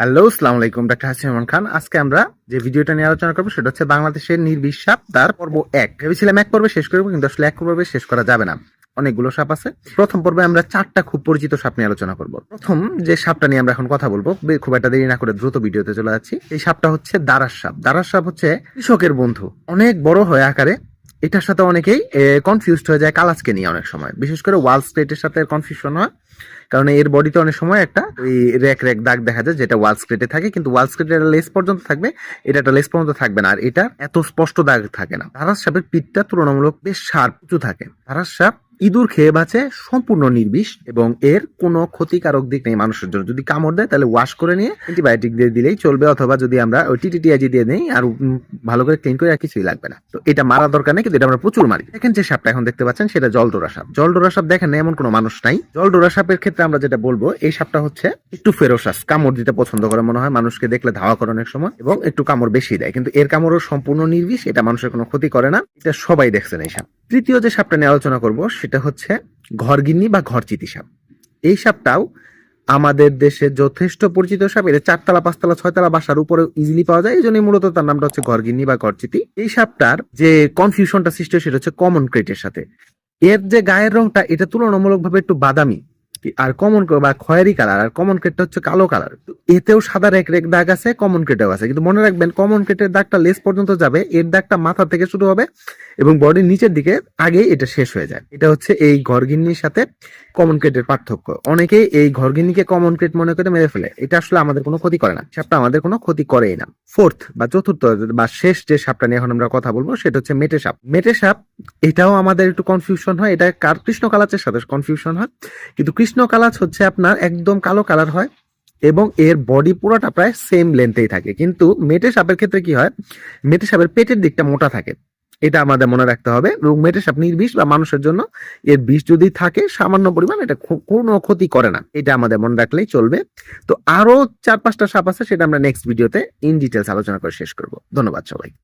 Hello, আসসালামু আলাইকুম, doctor Hasin Rahman Khan. আজকে আমরা যে ভিডিওটা নিয়ে আলোচনা করব, সেটা হচ্ছে বাংলাদেশের নির্বিষ সাপ তার পর্ব এক। ভেবেছিলাম এক পর্বে শেষ করব, কিন্তু আসলে এক পর্বে শেষ করা যাবে না। অনেকগুলো সাপ আছে। প্রথম পর্বে আমরা চারটা খুব পরিচিত সাপ নিয়ে আলোচনা করব। প্রথম যে সাপটা নিয়ে আমরা এখন কথা বলব খুব একটা দেরি না করে দ্রুত ভিডিওতে চলে যাচ্ছি। এই সাপটা হচ্ছে দারাস সাপ। দারাস সাপ হচ্ছে কৃষকের বন্ধু। অনেক বড় হয় আকারে এটার সাথে অনেকেই কনফিউজড হয়ে যায় কালাজকে নিয়ে অনেক সময়। বিশেষ করে ওয়াল স্ক্রেটের সাথে কনফিউশন হয়, কারণ এর বডিতে অনেক সময় একটা, ওই র্যাক র্যাক দাগ দেখা যায় যেটা ওয়াল স্ক্রেটে থাকে, কিন্তু ওয়াল স্ক্রেটের লেস পর্যন্ত থাকবে, এটা একটা লেস পর্যন্ত থাকবে না, আর এটা এত স্পষ্ট দাগ থাকে না। ধারাস সাপের পিঠটা তুলনামূলক বেশ শার্প উঁচু থাকে। ধারাস সাপ ইঁদুর খেয়ে বাঁচে সম্পূর্ণ নির্বিষ এবং এর কোনো ক্ষতিকারক দিক নেই মানুষের জন্য। যদি কামড় দেয়, তাহলে ওয়াশ করে নিয়ে অ্যান্টিবায়োটিক দিয়ে দিলেই চলবে অথবা যদি আমরা ওই টিটিটিআইজি দিয়ে নেই আর ভালো করে ক্লিন করে আর কিছুই লাগবে না। তো এটা মারা দরকার নেই, কিন্তু এটা আমরা প্রচুর মারি। দেখেন যে সাপটা এখন দেখতে পাচ্ছেন, সেটা জল জলডোরা সাপ। জলডোরা সাপ দেখেন এমন কোনো মানুষ নাই। জলডোরা সাপের ক্ষেত্রে আমরা যেটা বলব, এই সাপটা হচ্ছে একটু ফেরোসাস কামড় দিতে পছন্দ করে মনে হয়, মানুষকে দেখলে ধাওয়া করে অনেক সময় এবং একটু কামড় বেশি দেয়। কিন্তু এর কামড়ও সম্পূর্ণ নির্বিষ, এটা মানুষের কোনো ক্ষতি করে না। এটা সবাই দেখছেন এই সাপ। তৃতীয় যে সাপটা নিয়ে আলোচনা করব, সেটা হচ্ছে ঘরগিন্নি বা ঘরচিতি সাপ। এই সাপটাও আমাদের দেশে যথেষ্ট পরিচিত সাপ। এটা চারতলা, পাঁচতলা, ছয়তলা বাসার উপরে ইজিলি পাওয়া যায়। এই জন্যই মূলত তার নামটা হচ্ছে ঘরগিন্নি বা ঘরচিতি। এই সাপটার যে কনফিউশনটা সৃষ্টি সেটা হচ্ছে কমন ক্রেটের সাথে। এর যে গায়ের রংটা, এটা তুলনামূলকভাবে একটু বাদামি। আর কমন বা খয়েরি কালার আর কমন ক্রেটটা হচ্ছে কালো কালার এতেও সাদা রেক রেক দাগ আছে কমন ক্রেটেও আছে। কিন্তু মনে রাখবেন কমন ক্রেটের দাগটা লেস পর্যন্ত যাবে, এর দাগটা মাথা থেকে শুরু হবে এবং বডির নিচের দিকে আগে এটা শেষ হয়ে যায়। এটা হচ্ছে এই ঘরগিন্নির সাথে কমন ক্রেটের পার্থক্য। অনেকেই এই ঘরগিন্নিকে কমন ক্রেট মনে করে মেরে ফেলে। এটা আসলে আমাদের কোনো ক্ষতি করে না। সাপটা আমাদের কোনো ক্ষতি করেই না। ফোর্থ বা চতুর্থ, বা শেষ যে সাপটা নিয়ে এখন আমরা কথা বলব, সেটা হচ্ছে মেটে সাপ। মেটে সাপ, এটাও আমাদের একটু কনফিউশন হয়। এটা কার কৃষ্ণ কালাচের সাথে কনফিউশন হয়। কিন্তু কৃষ্ণ কালাচ হচ্ছে আপনার একদম কালো কালার হয় এবং এর বডি পুরোটা প্রায় সেম লেন্থেই থাকে। কিন্তু মেটে সাপের ক্ষেত্রে কি হয়? মেটে সাপের পেটের দিকটা মোটা থাকে। এটা আমাদের মনে রাখতে হবে এবং মেটে সাপ নির্বিষ বা মানুষের জন্য এর বিষ যদি থাকে, সামান্য পরিমাণ এটা কোনো ক্ষতি করে না। এটা আমাদের মনে রাখলেই চলবে। তো আরও চার পাঁচটা সাপ আছে, সেটা আমরা নেক্সট ভিডিওতে ইন ডিটেলস আলোচনা করে শেষ করব। ধন্যবাদ সবাই